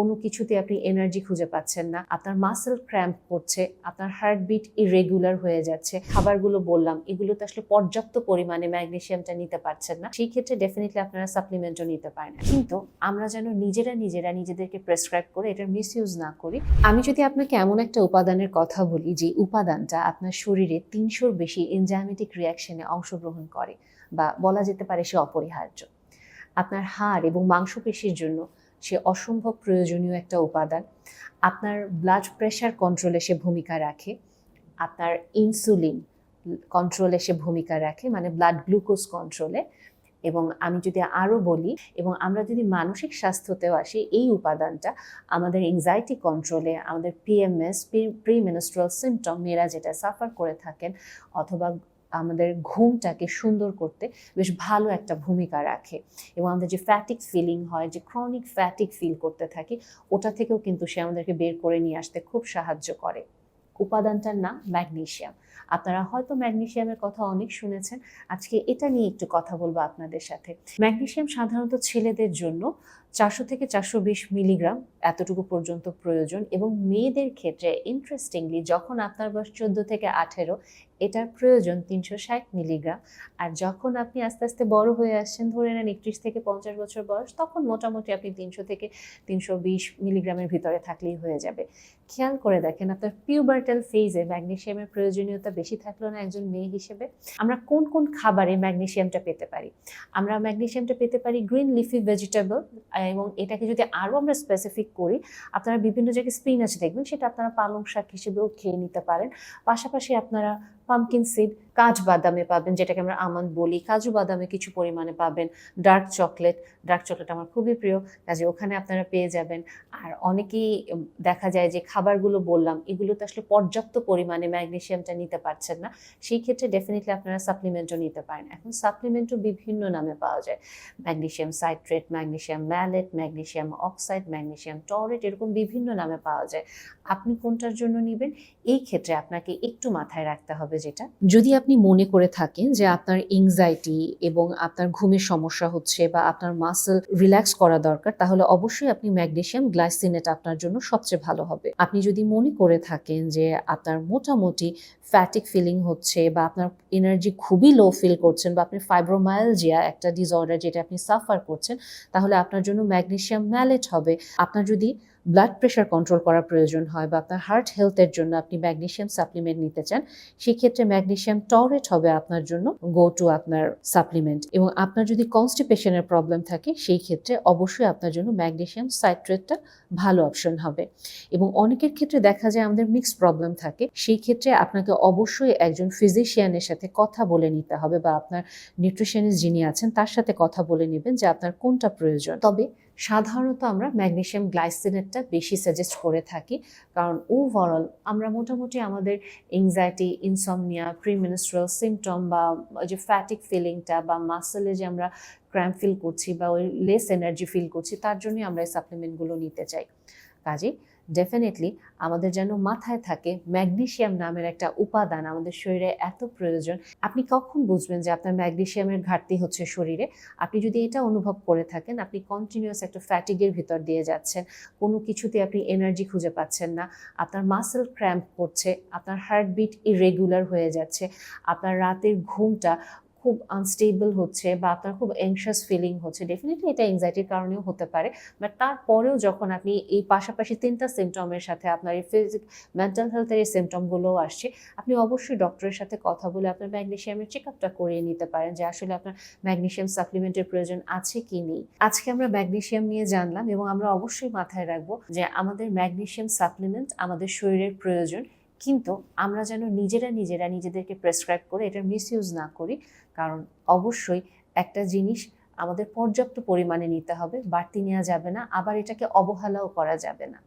কোনো কিছুতে আপনি এনার্জি খুঁজে পাচ্ছেন না। আপনার মাসেল ক্র্যাম্প করছে, আপনার হার্টবিট ইরেগুলার হয়ে যাচ্ছে। খাবারগুলো বললাম এগুলোতে আসলে পর্যাপ্ত পরিমাণে ম্যাগনেসিয়ামটা নিতে পারছেন না। সেই ক্ষেত্রে ডেফিনেটলি আপনারা সাপ্লিমেন্টও নিতে পারেন। কিন্তু আমরা যেন নিজেরা নিজেরা নিজেদেরকে প্রেসক্রাইব করে এটার মিসইউজ না করি, আমি যদি আপনাকে এমন একটা উপাদানের কথা বলি যে উপাদানটা আপনার শরীরে তিনশোর বেশি এনজাইমেটিক রিয়াকশনে অংশগ্রহণ করে, বা বলা যেতে পারে সে অপরিহার্য। আপনার হাড় এবং মাংসপেশির জন্য সে অসম্ভব প্রয়োজনীয় একটা উপাদান। আপনার ব্লাড প্রেশার কন্ট্রোলে সে ভূমিকা রাখে। আপনার ইনসুলিন কন্ট্রোলে সে ভূমিকা রাখে মানে ব্লাড গ্লুকোজ কন্ট্রোলে এবং আমি যদি আরও বলি, এবং আমরা যদি মানসিক স্বাস্থ্যতেও আসি, এই উপাদানটা আমাদের এংজাইটি কন্ট্রোলে আমাদের পিএমএস প্রি মেনস্ট্রাল সিমটম মেয়েরা যেটা সাফার করে থাকেন, অথবা আমাদের ঘুমটাকে সুন্দর করতে বেশ ভালো একটা ভূমিকা রাখে। এবং আমাদের যে ফ্যাটিক ফিলিং হয়, যে ক্রনিক ফ্যাটিক ফিল করতে থাকি, ওটা থেকেও কিন্তু সে আমাদেরকে বের করে নিয়ে আসতে খুব সাহায্য করে। উপাদানটার নাম ম্যাগনেশিয়াম আপনারা হয়তো ম্যাগনেশিয়ামের কথা অনেক শুনেছেন। আজকে এটা নিয়ে একটু কথা বলব আপনাদের সাথে। ম্যাগনেশিয়াম সাধারণত ছেলেদের জন্য চারশো থেকে চারশো বিশ মিলিগ্রাম এতটুকু পর্যন্ত প্রয়োজন এবং মেয়েদের ক্ষেত্রে ইন্টারেস্টিংলি যখন আপনার বয়স চোদ্দ থেকে আঠেরো, এটার প্রয়োজন তিনশো ষাট মিলিগ্রাম। আর যখন আপনি আস্তে আস্তে বড় হয়ে আসছেন, ধরে নেন একত্রিশ থেকে পঞ্চাশ বছর বয়স, তখন মোটামুটি আপনি তিনশো থেকে তিনশো বিশ মিলিগ্রামের ভিতরে থাকলেই হয়ে যাবে। খেয়াল করে দেখেন, আপনার পিউবার্টাল ফেজে ম্যাগনেশিয়ামের প্রয়োজনীয়তা বেশি থাকল না একজন মেয়ে হিসেবে। আমরা কোন কোন খাবারে ম্যাগনেশিয়ামটা পেতে পারি? আমরা ম্যাগনেশিয়ামটা পেতে পারি গ্রিন লিফি ভেজিটেবল এবং এটাকে যদি আরও আমরা স্পেসিফিক করি, আপনারা বিভিন্ন জায়গায় স্পিনাচ দেখবেন, সেটা আপনারা পালং শাক হিসেবেও খেয়ে নিতে পারেন। পাশাপাশি আপনারা পামকিন সিড কাজ বাদামে পাবেন, যেটাকে আমরা আমন্ড বলি। কাজু বাদামে কিছু পরিমাণে পাবেন। ডার্ক চকলেট ডার্ক চকলেট আমার খুবই প্রিয়। কাজে ওখানে আপনারা পেয়ে যাবেন। আর অনেকেই দেখা যায় যে খাবারগুলো বললাম, এগুলোতে আসলে পর্যাপ্ত পরিমাণে ম্যাগনেশিয়ামটা নিতে পারছেন না। সেই ক্ষেত্রে ডেফিনেটলি আপনারা সাপ্লিমেন্টও নিতে পারেন। এখন সাপ্লিমেন্টও বিভিন্ন নামে পাওয়া যায়। Magnesium citrate magnesium malate magnesium oxide magnesium taurate এরকম বিভিন্ন নামে পাওয়া যায়। আপনি কোনটার জন্য নেবেন? এই ক্ষেত্রে আপনাকে একটু মাথায় রাখতে হবে যেটা। যদি আপনি মনে করে থাকেন যে আপনার এংজাইটি এবং আপনার ঘুমের সমস্যা হচ্ছে বা আপনার মাসেল রিল্যাক্স করা দরকার, তাহলে অবশ্যই আপনি ম্যাগনেশিয়াম গ্লাইসিনেট আপনার জন্য সবচেয়ে ভালো হবে। আপনি যদি মনে করে থাকেন যে আপনার মোটামুটি ফ্যাটিক ফিলিং হচ্ছে বা আপনার এনার্জি খুবই লো ফিল করছেন বা আপনি ফাইব্রোমায়ালজিয়া একটা ডিসঅর্ডার যেটা আপনি সাফার করছেন, তাহলে আপনার জন্য ম্যাগনেশিয়াম ম্যালেট হবে। আপনার যদি ব্লাড প্রেশার কন্ট্রোল করার প্রয়োজন হয় বা আপনার হার্ট হেলথের জন্য আপনি ম্যাগনেশিয়াম সাপ্লিমেন্ট নিতে চান, সেক্ষেত্রে ম্যাগনেশিয়াম টরেট হবে আপনার জন্য গো টু আপনার সাপ্লিমেন্ট এবং আপনার যদি কনস্টিপেশনের প্রবলেম থাকে, সেই ক্ষেত্রে অবশ্যই আপনার জন্য ম্যাগনেশিয়াম সাইট্রেটটা ভালো অপশন হবে। এবং অনেকের ক্ষেত্রে দেখা যায় আমাদের মিক্সড প্রবলেম থাকে, সেই ক্ষেত্রে আপনাকে অবশ্যই একজন ফিজিশিয়ানের সাথে কথা বলে নিতে হবে বা আপনার নিউট্রিশনিস্ট যিনি আছেন, তার সাথে কথা বলে নেবেন যে আপনার কোনটা প্রয়োজন। তবে সাধারণত আমরা ম্যাগনেশিয়াম গ্লাইসিনেটটা বেশি সাজেস্ট করে থাকি। কারণ ওভারঅল আমরা মোটামুটি আমাদের এংজাইটি ইনসমনিয়া প্রিমিনিস্ট্রাল সিমটম বা যে ফ্যাটিক ফিলিংটা বা মাসেলে যে আমরা ক্র্যাম্প ফিল করছি বা ওই লেস এনার্জি ফিল করছি, তার জন্যই আমরা এই সাপ্লিমেন্টগুলো নিতে চাই। কাজেই ডেফিনেটলি আমাদের যেন মাথায় থাকে ম্যাগনেশিয়াম নামের একটা উপাদান আমাদের শরীরে এত প্রয়োজন। আপনি কখন বুঝবেন যে আপনার ম্যাগনেশিয়ামের ঘাটতি হচ্ছে শরীরে? আপনি যদি এটা অনুভব করে থাকেন, আপনি কন্টিনিউয়াস একটা ফ্যাটিগের ভিতর দিয়ে যাচ্ছেন। কোনো কিছুতে আপনি এনার্জি খুঁজে পাচ্ছেন না। আপনার মাসেল ক্র্যাম্প করছে, আপনার হার্টবিট ইরেগুলার হয়ে যাচ্ছে, আপনার রাতের ঘুমটা খুব আনস্টেবল হচ্ছে বা আপনার খুব এংশাস ফিলিং হচ্ছে। ডেফিনেটলি এটা এংজাইটির কারণেও হতে পারে। বাট তারপরেও যখন আপনি এই পাশাপাশি তিনটা সিমটমের সাথে আপনার এই ফিজিক মেন্টাল হেলথের এই সিমটমগুলোও আসছে, আপনি অবশ্যই ডক্টরের সাথে কথা বলে আপনার ম্যাগনেশিয়ামের চেক আপটা করিয়ে নিতে পারেন যে আসলে আপনার ম্যাগনেশিয়াম সাপ্লিমেন্টের প্রয়োজন আছে কি নেই। আজকে আমরা ম্যাগনেশিয়াম নিয়ে জানলাম এবং আমরা অবশ্যই মাথায় রাখব যে আমাদের ম্যাগনেশিয়াম সাপ্লিমেন্ট আমাদের শরীরের প্রয়োজন। কিন্তু আমরা যেন নিজেরা নিজেরা নিজেদেরকে প্রেসক্রাইব করে এটা মিসইউজ না করি, কারণ অবশ্যই একটা জিনিস আমাদের পর্যাপ্ত পরিমাণে নিতে হবে, বাড়তি নেওয়া যাবে না, আবার এটাকে অবহেলাও করা যাবে না।